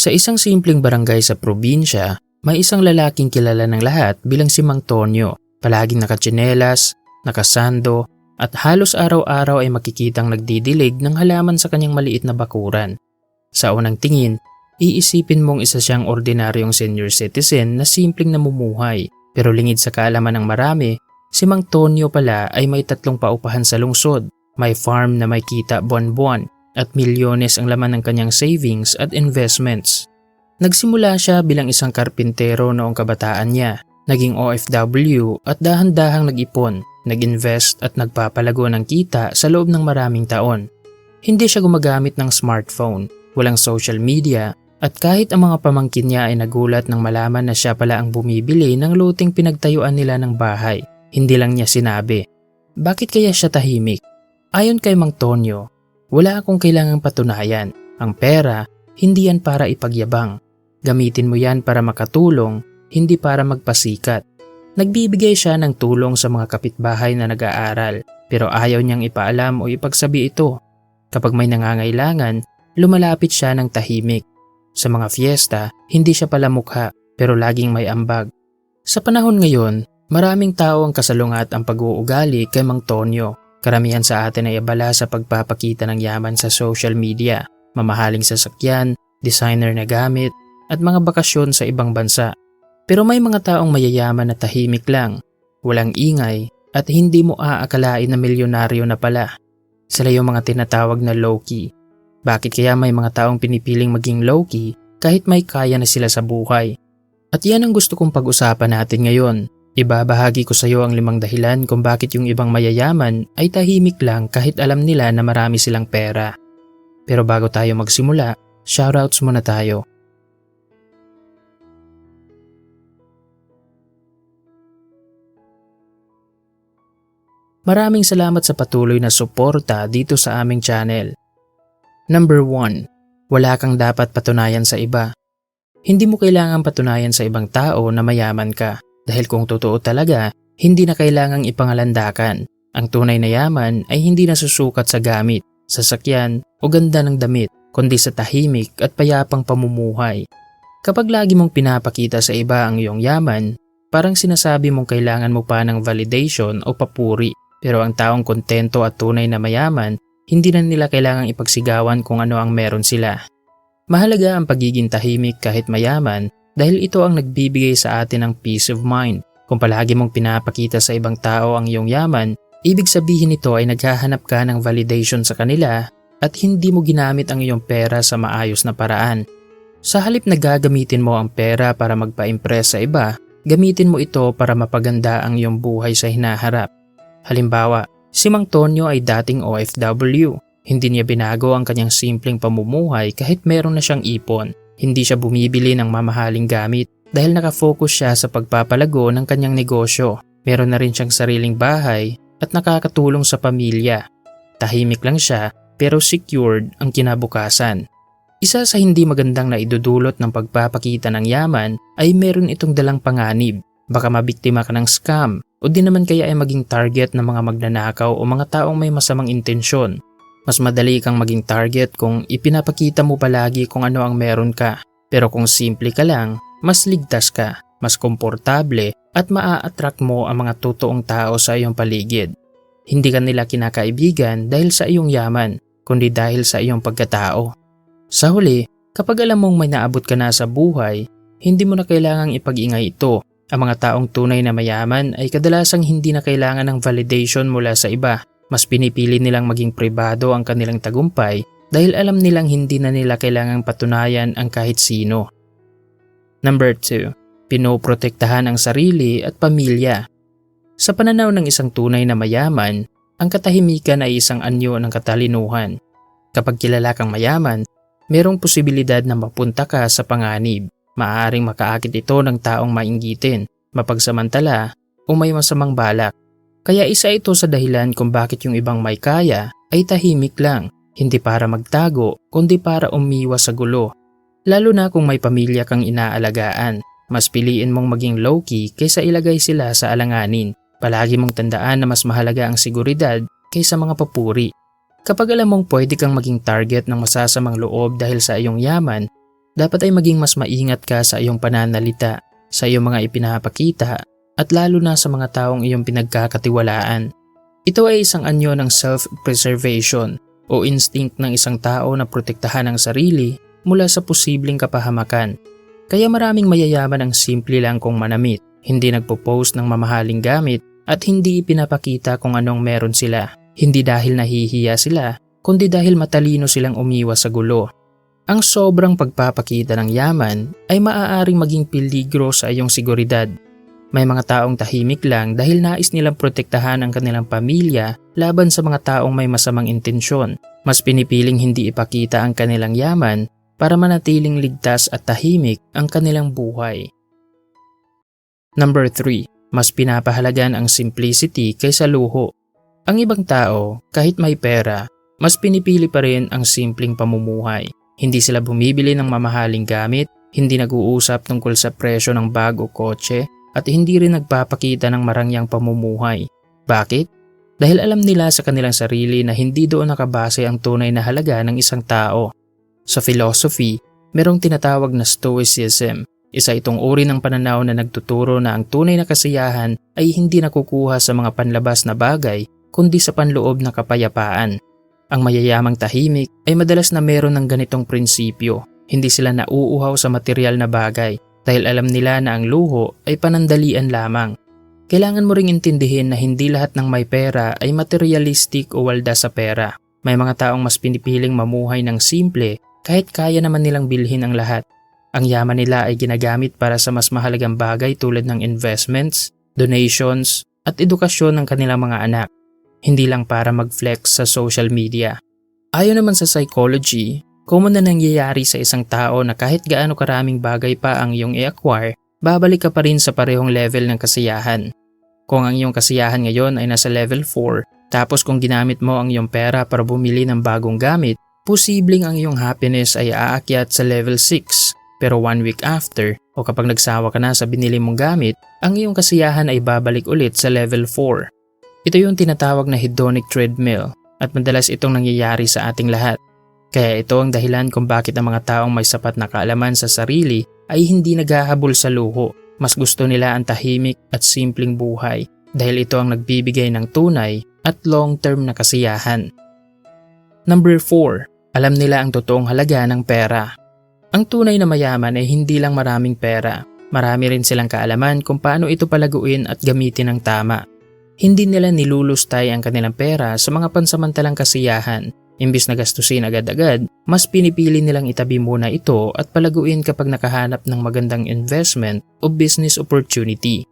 Sa isang simpleng barangay sa probinsya, may isang lalaking kilala ng lahat bilang si Mang Tonyo. Palaging nakatsinelas, nakasando, at halos araw-araw ay makikitang nagdidilig ng halaman sa kanyang maliit na bakuran. Sa unang tingin, iisipin mong isa siyang ordinaryong senior citizen na simpleng namumuhay. Pero lingid sa kaalaman ng marami, si Mang Tonyo pala ay may tatlong paupahan sa lungsod. May farm na may kita buwan-buwan at milyones ang laman ng kanyang savings at investments. Nagsimula siya bilang isang karpintero noong kabataan niya, naging OFW at dahan-dahang nag-ipon, nag-invest at nagpapalago ng kita sa loob ng maraming taon. Hindi siya gumagamit ng smartphone, walang social media, at kahit ang mga pamangkin niya ay nagulat nang malaman na siya pala ang bumibili ng luting pinagtayuan nila ng bahay, hindi lang niya sinabi. Bakit kaya siya tahimik? Ayon kay Mang Tonyo, wala akong kailangang patunayan. Ang pera, hindi yan para ipagyabang. Gamitin mo yan para makatulong, hindi para magpasikat. Nagbibigay siya ng tulong sa mga kapitbahay na nag-aaral pero ayaw niyang ipaalam o ipagsabi ito. Kapag may nangangailangan, lumalapit siya ng tahimik. Sa mga fiesta, hindi siya pala mukha pero laging may ambag. Sa panahon ngayon, maraming tao ang kasalungat ang pag-uugali kay Mang Tonyo. Karamihan sa atin ay abala sa pagpapakita ng yaman sa social media, mamahaling sasakyan, designer na gamit, at mga bakasyon sa ibang bansa. Pero may mga taong mayayaman na tahimik lang, walang ingay, at hindi mo aakalain na milyonaryo na pala. Sila yung mga tinatawag na low-key. Bakit kaya may mga taong pinipiling maging low-key kahit may kaya na sila sa buhay? At yan ang gusto kong pag-usapan natin ngayon. Ibabahagi ko sa iyo ang limang dahilan kung bakit yung ibang mayayaman ay tahimik lang kahit alam nila na marami silang pera. Pero bago tayo magsimula, shoutouts muna tayo. Maraming salamat sa patuloy na suporta dito sa aming channel. Number 1. Wala kang dapat patunayan sa iba. Hindi mo kailangan patunayan sa ibang tao na mayaman ka dahil kung totoo talaga, hindi na kailangang ipangalandakan. Ang tunay na yaman ay hindi nasusukat sa gamit, sasakyan o ganda ng damit kundi sa tahimik at payapang pamumuhay. Kapag lagi mong pinapakita sa iba ang iyong yaman, parang sinasabi mong kailangan mo pa ng validation o papuri. Pero ang taong kontento at tunay na mayaman, hindi na nila kailangang ipagsigawan kung ano ang meron sila. Mahalaga ang pagiging tahimik kahit mayaman dahil ito ang nagbibigay sa atin ng peace of mind. Kung palagi mong pinapakita sa ibang tao ang iyong yaman, ibig sabihin nito ay naghahanap ka ng validation sa kanila at hindi mo ginamit ang iyong pera sa maayos na paraan. Sa halip na gagamitin mo ang pera para magpa-impress sa iba, gamitin mo ito para mapaganda ang iyong buhay sa hinaharap. Halimbawa, si Mang Tonyo ay dating OFW. Hindi niya binago ang kanyang simpleng pamumuhay kahit meron na siyang ipon. Hindi siya bumibili ng mamahaling gamit dahil nakafocus siya sa pagpapalago ng kanyang negosyo. Meron na rin siyang sariling bahay at nakakatulong sa pamilya. Tahimik lang siya pero secured ang kinabukasan. Isa sa hindi magandang na idudulot ng pagpapakita ng yaman ay meron itong dalang panganib. Baka mabiktima ka ng scam o di naman kaya ay maging target ng mga magnanakaw o mga taong may masamang intensyon. Mas madali kang maging target kung ipinapakita mo palagi kung ano ang meron ka. Pero kung simple ka lang, mas ligtas ka, mas komportable at maa-attract mo ang mga totoong tao sa iyong paligid. Hindi ka nila kinakaibigan dahil sa iyong yaman, kundi dahil sa iyong pagkatao. Sa huli, kapag alam mong may naabot ka na sa buhay, hindi mo na kailangang ipag-ingay ito ang mga taong tunay na mayaman ay kadalasang hindi na kailangan ng validation mula sa iba. Mas pinipili nilang maging pribado ang kanilang tagumpay dahil alam nilang hindi na nila kailangang patunayan ang kahit sino. Number 2. Pinoprotektahan ang sarili at pamilya. Sa pananaw ng isang tunay na mayaman, ang katahimikan ay isang anyo ng katalinuhan. Kapag kilala kang mayaman, merong posibilidad na mapunta ka sa panganib. Maaaring makaakit ito ng taong mainggitin, mapagsamantala o may masamang balak. Kaya isa ito sa dahilan kung bakit yung ibang may kaya ay tahimik lang, hindi para magtago kundi para umiwas sa gulo. Lalo na kung may pamilya kang inaalagaan, mas piliin mong maging low-key kaysa ilagay sila sa alanganin. Palagi mong tandaan na mas mahalaga ang seguridad kaysa mga papuri. Kapag alam mong pwede kang maging target ng masasamang loob dahil sa iyong yaman, dapat ay maging mas maingat ka sa iyong pananalita, sa iyong mga ipinapakita, at lalo na sa mga taong iyong pinagkakatiwalaan. Ito ay isang anyo ng self-preservation o instinct ng isang tao na protektahan ang sarili mula sa posibleng kapahamakan. Kaya maraming mayayaman ang simple lang kung manamit, hindi nagpo-post ng mamahaling gamit at hindi ipinapakita kung anong meron sila. Hindi dahil nahihiya sila, kundi dahil matalino silang umiwas sa gulo. Ang sobrang pagpapakita ng yaman ay maaaring maging peligro sa iyong seguridad may mga taong tahimik lang dahil nais nilang protektahan ang kanilang pamilya laban sa mga taong may masamang intensyon. Mas pinipiling hindi ipakita ang kanilang yaman para manatiling ligtas at tahimik ang kanilang buhay. Number 3. Mas pinapahalagan ang simplicity kaysa luho. Ang ibang tao, kahit may pera, mas pinipili pa rin ang simpleng pamumuhay. Hindi sila bumibili ng mamahaling gamit, hindi nag-uusap tungkol sa presyo ng bag o kotse, at hindi rin nagpapakita ng marangyang pamumuhay. Bakit? Dahil alam nila sa kanilang sarili na hindi doon nakabase ang tunay na halaga ng isang tao. Sa philosophy, merong tinatawag na Stoicism. Isa itong uri ng pananaw na nagtuturo na ang tunay na kasiyahan ay hindi nakukuha sa mga panlabas na bagay kundi sa panloob na kapayapaan. Ang mayayamang tahimik ay madalas na meron ng ganitong prinsipyo. Hindi sila nauuhaw sa material na bagay dahil alam nila na ang luho ay panandalian lamang. Kailangan mo ring intindihin na hindi lahat ng may pera ay materialistic o walda sa pera. May mga taong mas pinipiling mamuhay ng simple kahit kaya naman nilang bilhin ang lahat. Ang yaman nila ay ginagamit para sa mas mahalagang bagay tulad ng investments, donations, at edukasyon ng kanilang mga anak. Hindi lang para mag-flex sa social media. Ayon naman sa psychology, Common na nangyayari sa isang tao na kahit gaano karaming bagay pa ang iyong i-acquire, babalik ka pa rin sa parehong level ng kasiyahan. Kung ang iyong kasiyahan ngayon ay nasa level 4, tapos kung ginamit mo ang iyong pera para bumili ng bagong gamit, posibleng ang iyong happiness ay aakyat sa level 6. Pero one week after, o kapag nagsawa ka na sa binili mong gamit, ang iyong kasiyahan ay babalik ulit sa level 4. Ito yung tinatawag na hedonic treadmill at madalas itong nangyayari sa ating lahat. Kaya ito ang dahilan kung bakit ang mga taong may sapat na kaalaman sa sarili ay hindi naghahabol sa luho. Mas gusto nila ang tahimik at simpleng buhay dahil ito ang nagbibigay ng tunay at long-term na kasiyahan. Number 4. Alam nila ang totoong halaga ng pera. Ang tunay na mayaman ay hindi lang maraming pera. Marami rin silang kaalaman kung paano ito palaguin at gamitin ng tama. Hindi nila nilulustay ang kanilang pera sa mga pansamantalang kasiyahan Imbis na gastusin agad-agad, mas pinipili nilang itabi muna ito at palaguin kapag nakahanap ng magandang investment o business opportunity.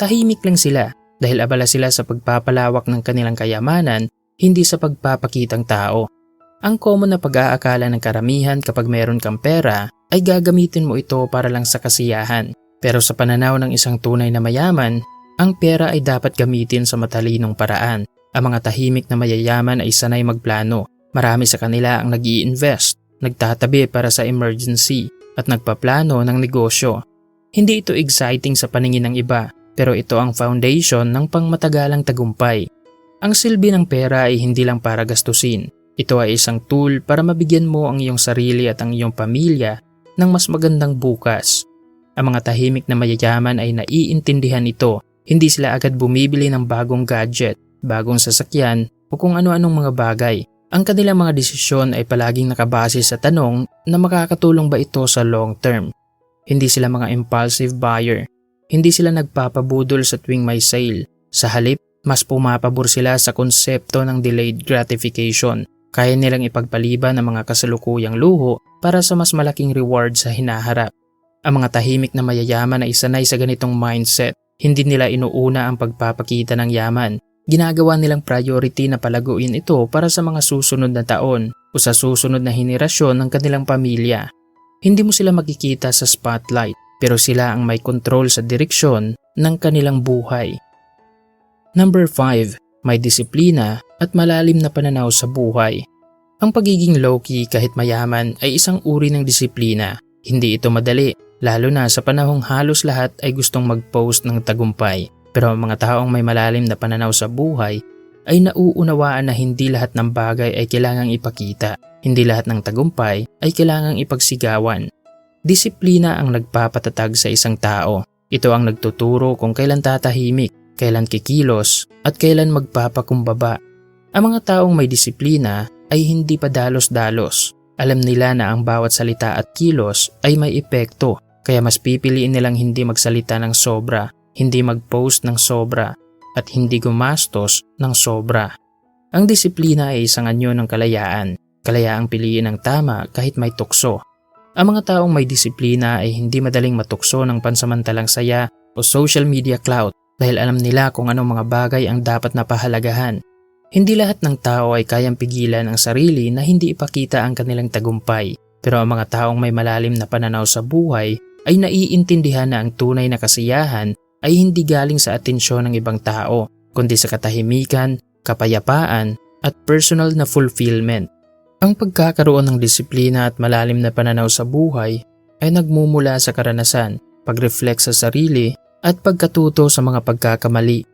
Tahimik lang sila dahil abala sila sa pagpapalawak ng kanilang kayamanan, hindi sa pagpapakitang tao. Ang common na pag-aakala ng karamihan kapag meron kang pera ay gagamitin mo ito para lang sa kasiyahan. Pero sa pananaw ng isang tunay na mayaman, ang pera ay dapat gamitin sa matalinong paraan. Ang mga tahimik na mayayaman ay sanay magplano Marami sa kanila ang nag invest nagtatabi para sa emergency at nagpaplano ng negosyo. Hindi ito exciting sa paningin ng iba pero ito ang foundation ng pangmatagalang tagumpay. Ang silbi ng pera ay hindi lang para gastusin. Ito ay isang tool para mabigyan mo ang iyong sarili at ang iyong pamilya ng mas magandang bukas. Ang mga tahimik na mayayaman ay naiintindihan ito. Hindi sila agad bumibili ng bagong gadget, bagong sasakyan o kung ano-anong mga bagay ang kanilang mga desisyon ay palaging nakabase sa tanong na makakatulong ba ito sa long term. Hindi sila mga impulsive buyer. Hindi sila nagpapabudol sa tuwing may sale. Sa halip, mas pumapabor sila sa konsepto ng delayed gratification. Kaya nilang ipagpaliban ang mga kasalukuyang luho para sa mas malaking reward sa hinaharap. Ang mga tahimik na mayayaman ay sanay sa ganitong mindset. Hindi nila inuuna ang pagpapakita ng yaman ginagawa nilang priority na palaguin ito para sa mga susunod na taon o sa susunod na henerasyon ng kanilang pamilya. Hindi mo sila makikita sa spotlight pero sila ang may control sa direksyon ng kanilang buhay. Number 5. May disiplina at malalim na pananaw sa buhay. Ang pagiging low-key kahit mayaman ay isang uri ng disiplina. Hindi ito madali, lalo na sa panahong halos lahat ay gustong mag-post ng tagumpay. Pero ang mga taong may malalim na pananaw sa buhay ay nauunawaan na hindi lahat ng bagay ay kailangang ipakita. Hindi lahat ng tagumpay ay kailangang ipagsigawan. Disiplina ang nagpapatatag sa isang tao. Ito ang nagtuturo kung kailan tatahimik, kailan kikilos, at kailan magpapakumbaba. Ang mga taong may disiplina ay hindi pa dalos-dalos. Alam nila na ang bawat salita at kilos ay may epekto, kaya mas pipiliin nilang hindi magsalita ng sobra, hindi mag-post ng sobra, at hindi gumastos ng sobra. Ang disiplina ay isang anyo ng kalayaan, kalayaang piliin ang tama kahit may tukso. Ang mga taong may disiplina ay hindi madaling matukso ng pansamantalang saya o social media clout dahil alam nila kung anong mga bagay ang dapat na pahalagahan. Hindi lahat ng tao ay kayang pigilan ang sarili na hindi ipakita ang kanilang tagumpay. Pero ang mga taong may malalim na pananaw sa buhay ay naiintindihan na ang tunay na kasiyahan ay hindi galing sa atensyon ng ibang tao, kundi sa katahimikan, kapayapaan, at personal na fulfillment. Ang pagkakaroon ng disiplina at malalim na pananaw sa buhay ay nagmumula sa karanasan, pag-reflect sa sarili, at pagkatuto sa mga pagkakamali.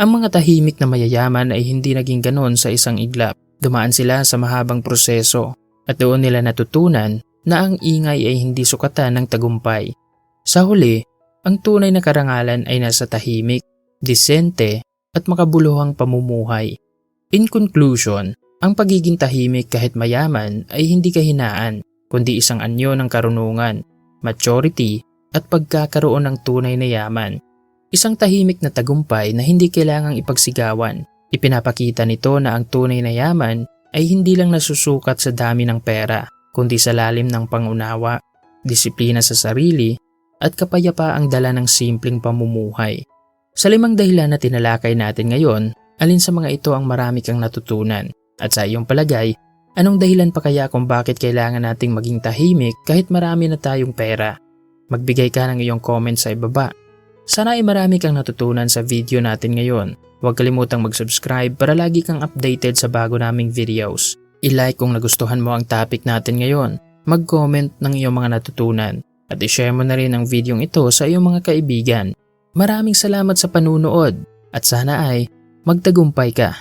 Ang mga tahimik na mayayaman ay hindi naging ganon sa isang iglap. Dumaan sila sa mahabang proseso at doon nila natutunan na ang ingay ay hindi sukatan ng tagumpay. Sa huli, ang tunay na karangalan ay nasa tahimik, disente at makabuluhang pamumuhay. In conclusion, ang pagiging tahimik kahit mayaman ay hindi kahinaan, kundi isang anyo ng karunungan, maturity at pagkakaroon ng tunay na yaman. Isang tahimik na tagumpay na hindi kailangang ipagsigawan. Ipinapakita nito na ang tunay na yaman ay hindi lang nasusukat sa dami ng pera, kundi sa lalim ng pangunawa, disiplina sa sarili, at kapayapaang dala ng simpleng pamumuhay. Sa limang dahilan na tinalakay natin ngayon, alin sa mga ito ang marami kang natutunan? At sa iyong palagay, anong dahilan pa kaya kung bakit kailangan nating maging tahimik kahit marami na tayong pera? Magbigay ka ng iyong comment sa ibaba. Sana ay marami kang natutunan sa video natin ngayon. Huwag kalimutang mag-subscribe para lagi kang updated sa bago naming videos. I-like kung nagustuhan mo ang topic natin ngayon. Mag-comment ng iyong mga natutunan. At i-share mo na rin ang videong ito sa iyong mga kaibigan. Maraming salamat sa panunood at sana ay magtagumpay ka.